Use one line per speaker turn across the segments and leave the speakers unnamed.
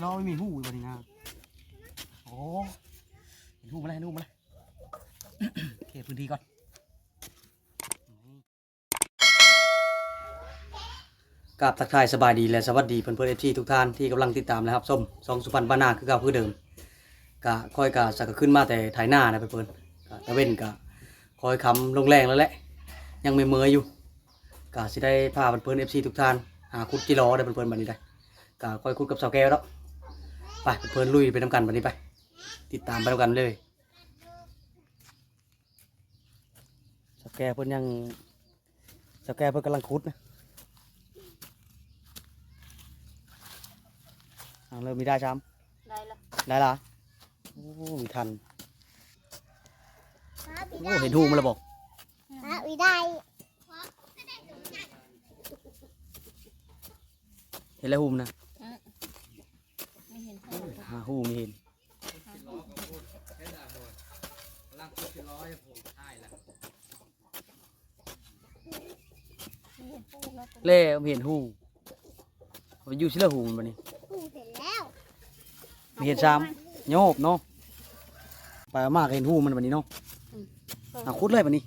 เราไม่มีหูอยู่บนนี้นะโอ้เห็นหูมาแล้วเห็นหูมาแล้วโอเคพื้นที่ก่อนกับทักทายสบายดีและสวัสดีเพื่อนเพื่อนเอฟซีทุกท่านที่กำลังติดตามนะครับส้มสองสุพรรณบ้านนาคือเก่าคือเดิมกะคอยกะสักกะขึ้นมาแต่ถ่ายหน้านะเพื่อนเพื่อนกะตะเว้นกะคอยคำลงแรงแล้วแหละ ยังไม่เมยอยู่กะสิได้พาเพื่อนเพื่อนเอฟซีทุกท่านหาคุดกิโลได้เพื่อนเพื่อนบันนี้ได้กะคอยคุดกับสาวแก้วแล้ว ไปเพื่อนเพื่อนลุยไปทำกันบันนี้ไป ติดตามไปทำกันเลยสาวแก้วเพื่อนยังสาวแก้วเพื่อนกำลังคุดนะเอาเริ่มมีได้ช้
ได้ละำ
ได้ละโอ้มีทันโอ้เห็นหูมันแล้วบอก
ฮะวิได้
เห็นแล้วหูมน นะ
ไม่เห็น
หาหูมีเห็นเล่ไม่เห็นหูมันอยู่ที่ละหูมันบัดนี้
ผู้เห็นแล้ว
มีเห็นซ้ำโยบเนาะไปเอามากเห็นหูมันบันนี้เนาะเอาคุดเลยบันนี้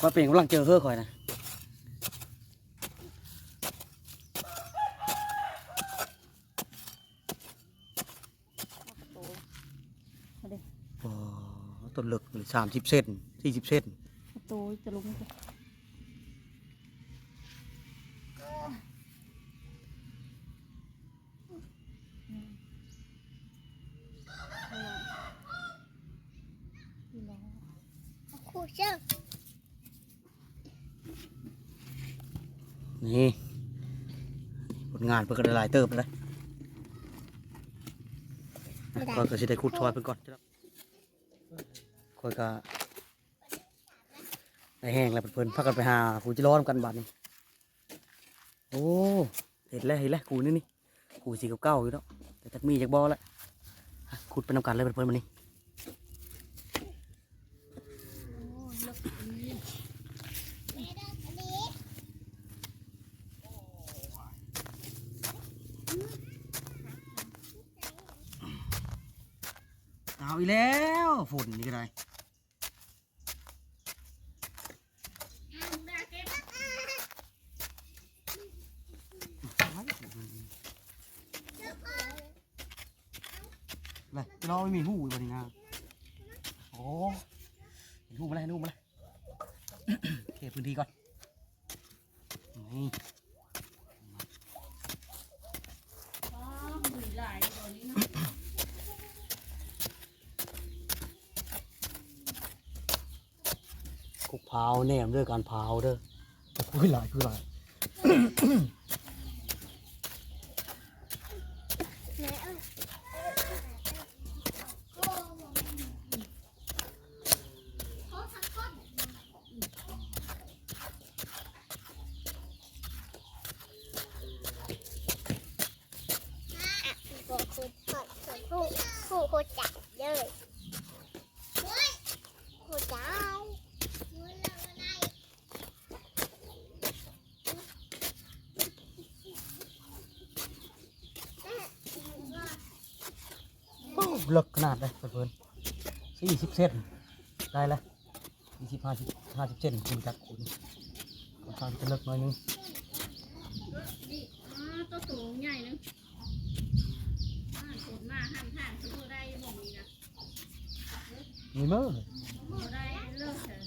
คอยเป็นกำลังเจอเฮ้อคอยนะโอ้ ต้นเลึกสามสิบเซนสี่สิบเซน
ประตูจะลุกไหมคู่เชื่อ
นี่ผลงานเพื่อกระลายเติบเลย
ไม่ได้
ก็ก็สิได้ขุดชอยเพิ่นก่อน คอยก็ได้แห้งแล้วเพิ่นพากันไปหากูจิร้อนกันบัดนี้โอ้เห็นแล้วเห็นแล้วกูนี่นี่กูสีเก่าๆอยู่แล้วแต่จักมีจักบ่แล้วอะขุดไปนำกันเลยเพิ่นๆมานี่เอาอีกแล้วฝนนี่ก็ได้ เลยเราไม่มีหูอยู่บนนี้นะโอ้เห็นหูมาแล้วเห็นหูมาแล้วโอเคพื้นที่ก่อนนี่กุกเผาแหนมด้วยการเผาเด้อคุยหลายคุยหลาย
ไหนเอ้ยคู่คู่คู่คู่จับเลยคู่จับ
โอ้ เลิกขนาดเลยเพื่อนสี่สิบเซนได้แล้วยี่สิบห้าสิบห้าสิบเซนคุณจักคุณค่อนข้างจะเลิกหน่อยนึง
นี่อ๋อตัวสูงใหญ่นึงอ่าสูงมาหันผ่านตัวได้หมองนี้นะ
มีมือ
ตัวได้เลิกเถอะ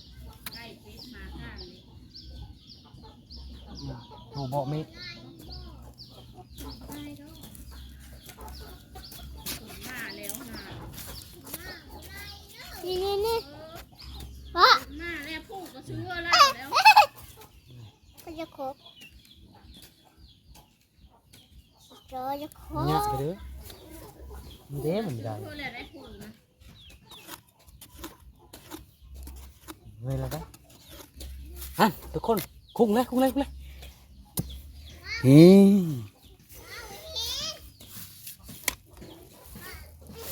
ใกล้ปิดมาข้างนี้
ถูบอกเมฆ
ได้ดอกสูงมาแล้วนะ
นี่นี่นี่เพราะ
สูงมาแล้วพูดก็ ซื้ออะไรแล้ว
ก็จะครบจอจะคร
เนี่ย
บ
ไปเด้อมีเด้มันไม่ได้
พูดอะไรได้พูดนะ
เฮ้ยแล้วได้ฮะทุกคนคุ้งเลยคุ้งเลยคุ้งเลยนี่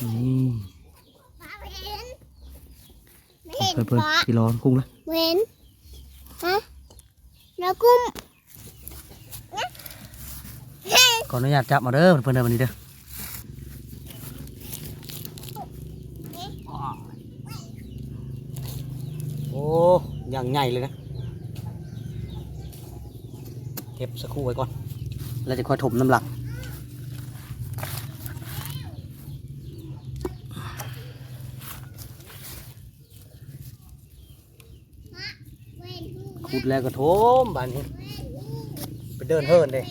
นี่
ไม่เห็นไม่เผื่
อนเพื่อน
ฟ้า
ที่ร้อนคุ้งเลย
เห็นฮะ กุ้ม
ขออนุญาตจับมาเด้อเพื่อนเดินวันนี้เด้อโอ้ยังใหญ่เลยนะเก็บสักครู่ไว้ก่อนเราจะคอยถมน้ำหลัก ขุดแล้วก็ถมบานนี้ ไปเดินเฮิร์นเลย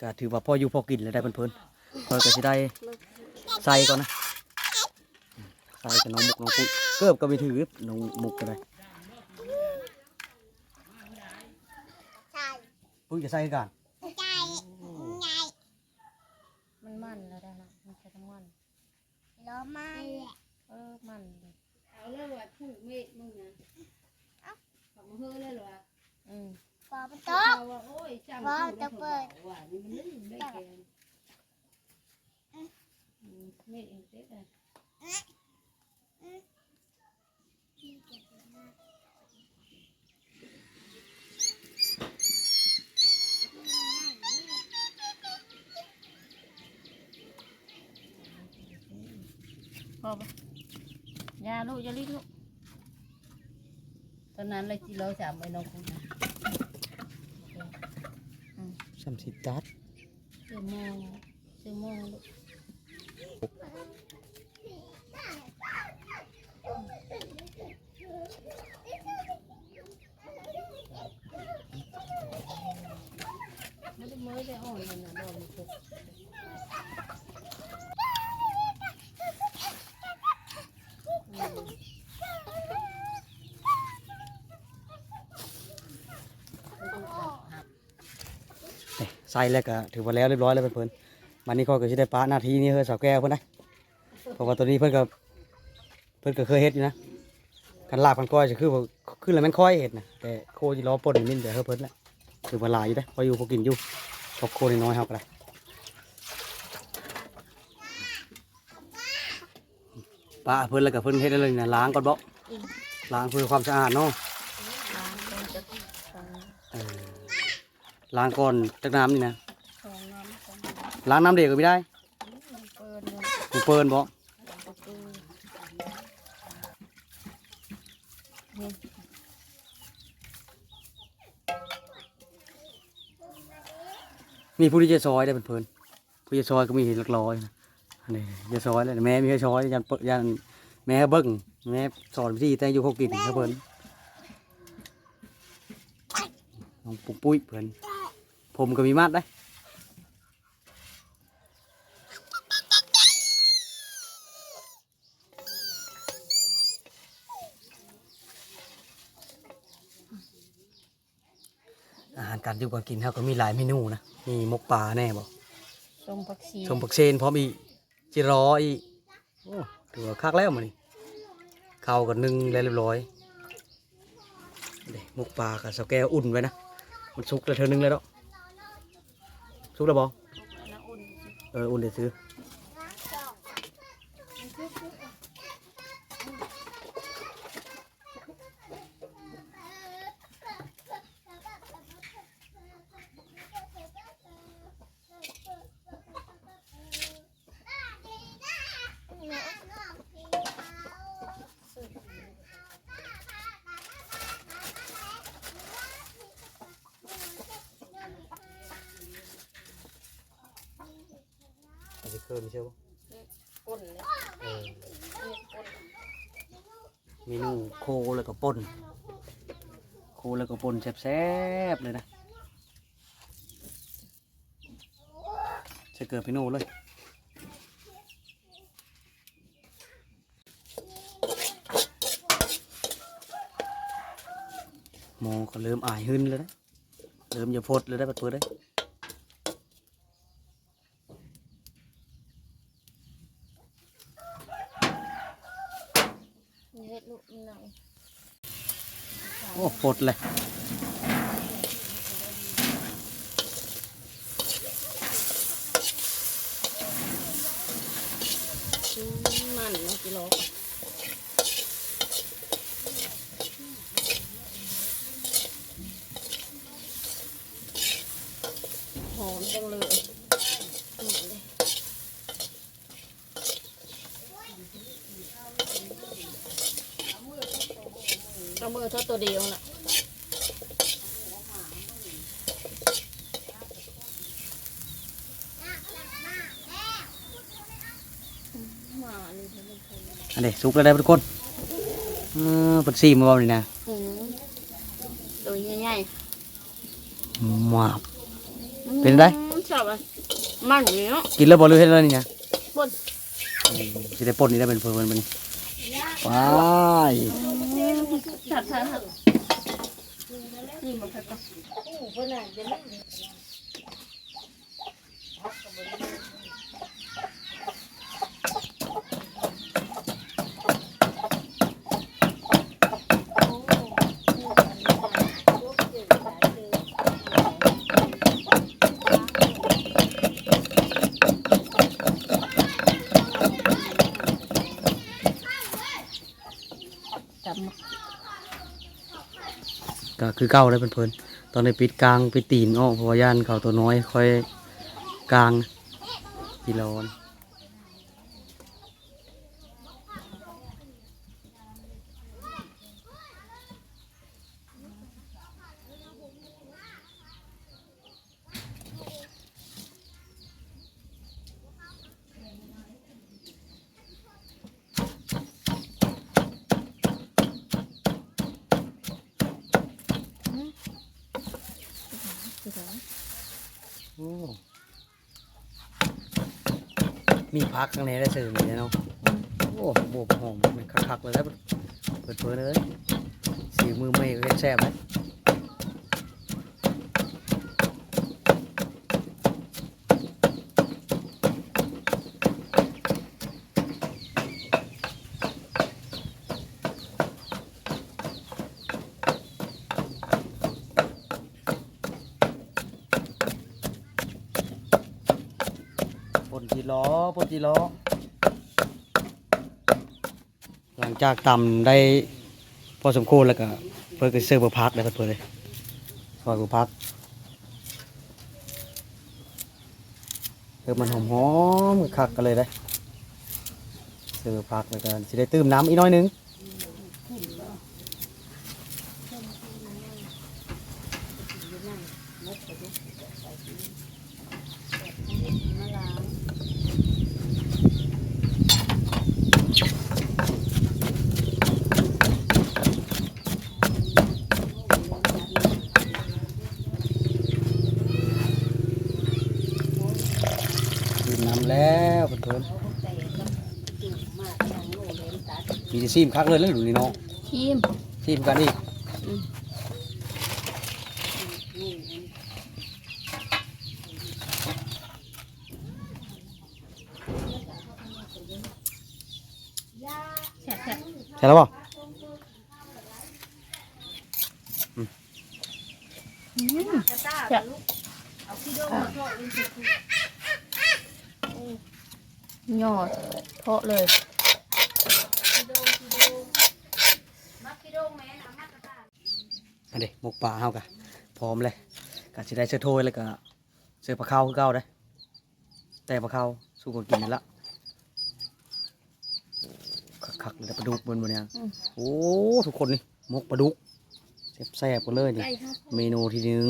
ก็ถือว่าพ่ออยู่พอกินแล้วได้เพิ่นๆพอยก็สิได้ใส่ก่อนนะ ส่กับน้องมุกน้องปุ้ยเกือบก็ไปถือน้องมุกก็ได้
ใช่
ปุ้ยจะใส่กัน
ใช่ไง
มันมันแล้วได้นะมันใช้ทั้งมัน
ล้อมาแหละ
เออมันเลย
เอาเลยว่าผูกเมฆมึงนะเอามาเฮ้อเลยหรอ
อืม
ปอมัน
ต
ตก
ว่าโอ้ยจำ
ว่าจะเปิด
ว่านี่มันลืมได้แกนอืมเมฆเองเต๊ะเลย
พอปะ ยาลูกอย่าลิ้นลูกตอนนั้นเลยจีเราสามไปน้องคุณนะ
สัมสิตัด
ซื้อโมงซื้อโมงลูกไมือได้อ่อนเลยนะโดนมันตก
ใส่แล้วก็ถือว่าแล้วเรียบร้อยแล้วเพิ่อนๆวันนี้เขาก็สิได้ปะหน้าที่นี้เฮ้อสาวแก้วเพิ่อนนะเพราะว่าตัวนี้เพิ่อนก็เพิ่อนก็เคยเฮ็ดอยู่นะกันลาบกันก้อยจะคือว่าคือแล้วมันค่อยเฮ็ดนะแต่โคจิรอป่นนิดแต่เฮ้อเพิ่นแหละถือว่าลายอยู่เด้พออยู่พอกินอยู่ พอโคน้อยๆเฮาก็ได้ปะเพิ่นแล้วก็เพิ่นเฮ็ดอะไรนะล้างก่อนบ่ล้างเพื่อความสะอาดเนาะ
ล้างเป็นจะสอง
ล้างก่อนจากน้ำนี่นะล้างน้ำเด็กก็ไม่ได้
ปูเปิ
นบ่
นี่
มีผู้ที่จะซอยได้เป็นเพิ่นผู้จะซอยก็มีหลักร้อยนะอันนี้จะซอยเลยแม่มีให้ซอยยันเปิดยันแม่เบิ้งแม่สอนวิธีแต่งอยู่เขากินเขาเพิ่นน้องปุ้ปุ้ยเพิ่นผมก็มีมัดได้ อาหารการอยู่การกินเขาก็มีหลายเมนูนะ มีหมกปลาแน่บ่
ส้มผักชี
ชมผักเชนพร้อมอีกจิรออีกโอ้ถือว่าคักแล้วมานี่ข้าวกับนึ่งแล้วเรียบร้อยเด็มุกปลากับสแกวอุ่นไว้นะ มันสุกแล้วเธอนึงแล้วเนาะสุกแล้วบอ
น้ำอุ่น
เอออุ่นเดี๋ยวซื้อ เคยไม่ใช่ปะ
ป่นเลย
เออเมนูโคแล้วก็ป่นโคแล้วก็ป่นแซ่บๆเลยนะจะเกิดเมนูเลยหมอก็เริ่มอายหึ้นเลยนะเริ่มจะพดเลยได้ปัดเปิดได้
นี่เฮ็ดลูกนี่ หน่อย
โอ้ปดเลย
อืมมันเนาะกิโล เอามือเท่าตัวเดียวน่ะมาเลยเถอะมันคง
อันนี้สุกแล้วได้อทุกคนเออเปิดซีมาบ่นี่นะ
อืมตัวใหญ่
หมาบ
ๆ
เป็นไง
อืมชอบอะมันอยู่เนาะ
กินแล้วบ่หรือเฮ็ดแล้วนี่นะ
ป่น
อืมสิได้ป่นนี่ได้เป็นเพิ่นๆมัน ไป
จัดชัดชัดนี่มันชัดปะ
ก็คือเก้าได้เลยเพื่อนๆตอนนี้ปิดกลางปิดตีนออกเพราะว่าย่านเขาตัวน้อยค่อยกลางทีลน
คือไง
โอ้มี พักข้างในได้เสริมเลยเนาะโอ้โหหอมมันคักๆเลยแล้วเปิดเผยเลยสีมือไม่เฮ็ดแซ่บเลย ปนจีล้อ ปนจีล้อหลังจากตำได้พอสมควรแล้วก็เพื่อก็เสิร์ฟบอร์พักได้เพื่อนเลยซอยบพักเออมันหอมหอมๆคักกันเลยได้เสิร์ฟบอพักแล้วก็จะได้ตื้มน้ำอีกน้อยนึง
มะลาว
ตื้มน้ำ แล้วเพื่อนๆมีแต่ซีมคักเลยแล้วดูนี่เนาะ
ทีม
ซีมกันอีก
แซ่บแซ่บ
ใช่แล้วเปล่า
แซ่บยอดเพาะเลย
อันนี้หมกป่าเฮากะพร้อมเลยก็สิได้เสื้อโทยแล้วก็เสื้อปลาเข้าคือเก่าได้แต่ปลาเข้าสู้กันกินนั่นละโอ้คักๆเลยปลาดุกบนบนเนี่ยโอ้ทุกคนนี่หมกปลาดุกแซ่บๆกันเลยนี่เมนูที่หนึ่ง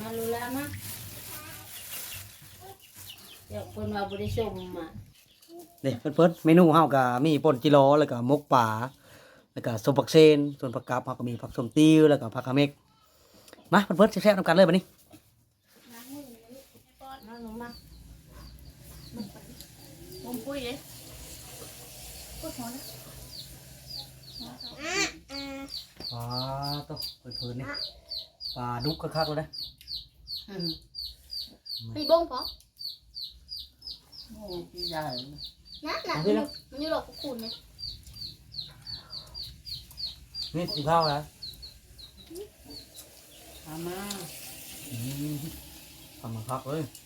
มารู้แล้วมาเดี๋ยวคนมาบริชมมา
นี่เพิ่นๆเมนูเฮาก็มีป่นจิโลแล้วก็หมกป่าแล้วก็ส้มผักเซนส่วนผักกาดเฮาก็มีผักส้มติ้วแล้วก็ผักกะเมกมาเพิ่นๆแซ่บๆนำกันเลยบัดนี้
มาลงมาปุ้มปุ้ยเลยปุ้ยหอนะ
ปลาตัวเพิ่นๆนี่ปลาดุกคักๆเลยนะ
มีบ้งพอ
โอ้ยใหญ่
นะน่ะมันอยู่มันอยู่หลอกคุณเนี่ย
นี่กินข้าวแล้ว
เอามา
ทำมาพักเลย
อ